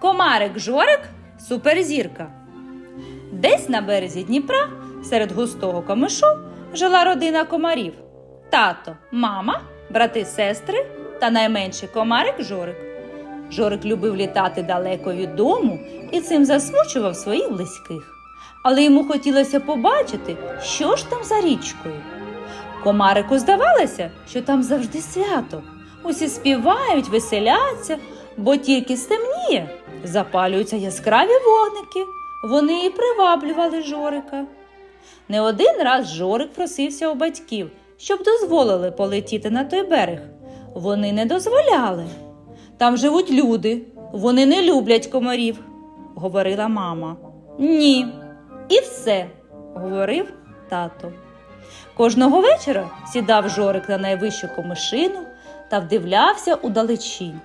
Комарик Жорик суперзірка. Десь на березі Дніпра, серед густого камишу, жила родина комарів: тато, мама, брати, сестри та найменший комарик Жорик. Жорик любив літати далеко від дому і цим засмучував своїх близьких. Але йому хотілося побачити, що ж там за річкою. Комарику здавалося, що там завжди свято. Усі співають, веселяться, бо тільки стемніє, запалюються яскраві вогники. Вони і приваблювали Жорика. Не один раз Жорик просився у батьків, щоб дозволили полетіти на той берег. Вони не дозволяли. Там живуть люди, вони не люблять комарів, говорила мама. Ні, і все, говорив тато. Кожного вечора сідав Жорик на найвищу комишину та вдивлявся у далечінь.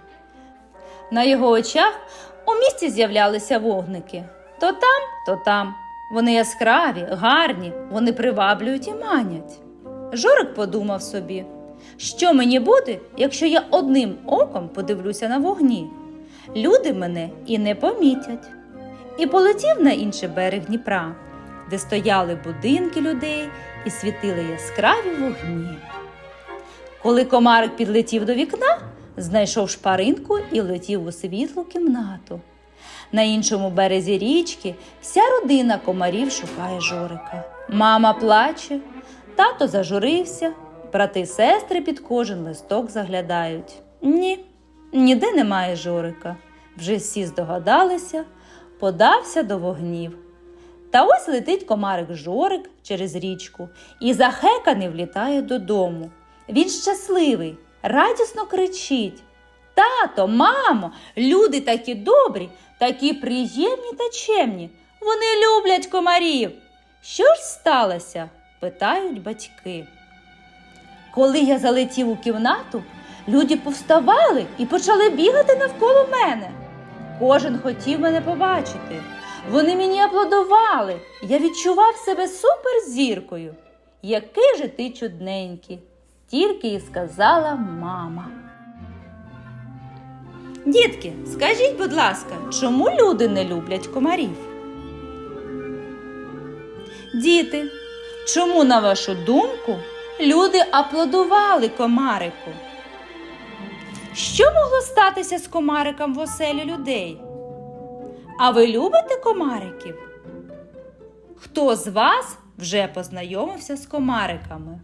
На його очах у місті з'являлися вогники. То там, то там. Вони яскраві, гарні, вони приваблюють і манять. Жорик подумав собі, що мені буде, якщо я одним оком подивлюся на вогні. Люди мене і не помітять. І полетів на інший берег Дніпра, де стояли будинки людей і світили яскраві вогні. Коли комарик підлетів до вікна, знайшов шпаринку і летів у світлу кімнату. На іншому березі річки вся родина комарів шукає Жорика. Мама плаче, тато зажурився, брати й сестри під кожен листок заглядають. Ні, ніде немає Жорика. Вже всі здогадалися, подався до вогнів. Та ось летить комарик Жорик через річку і захеканий влітає додому. Він щасливий, радісно кричить. Тато, мамо, люди такі добрі, такі приємні та чемні. Вони люблять комарів. Що ж сталося? питають батьки. Коли я залетів у кімнату, люди повставали і почали бігати навколо мене. Кожен хотів мене побачити. Вони мені аплодували. Я відчував себе суперзіркою. Який же ти чудненький, тільки і сказала мама. Дітки, скажіть, будь ласка, чому люди не люблять комарів? Діти, чому, на вашу думку, люди аплодували комарику? Що могло статися з комариком в оселі людей? А ви любите комариків? Хто з вас вже познайомився з комариками?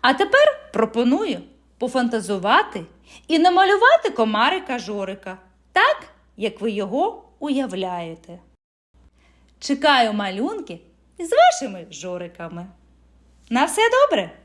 А тепер пропоную пофантазувати і намалювати комарика Жорика так, як ви його уявляєте. Чекаю малюнки з вашими жориками. На все добре!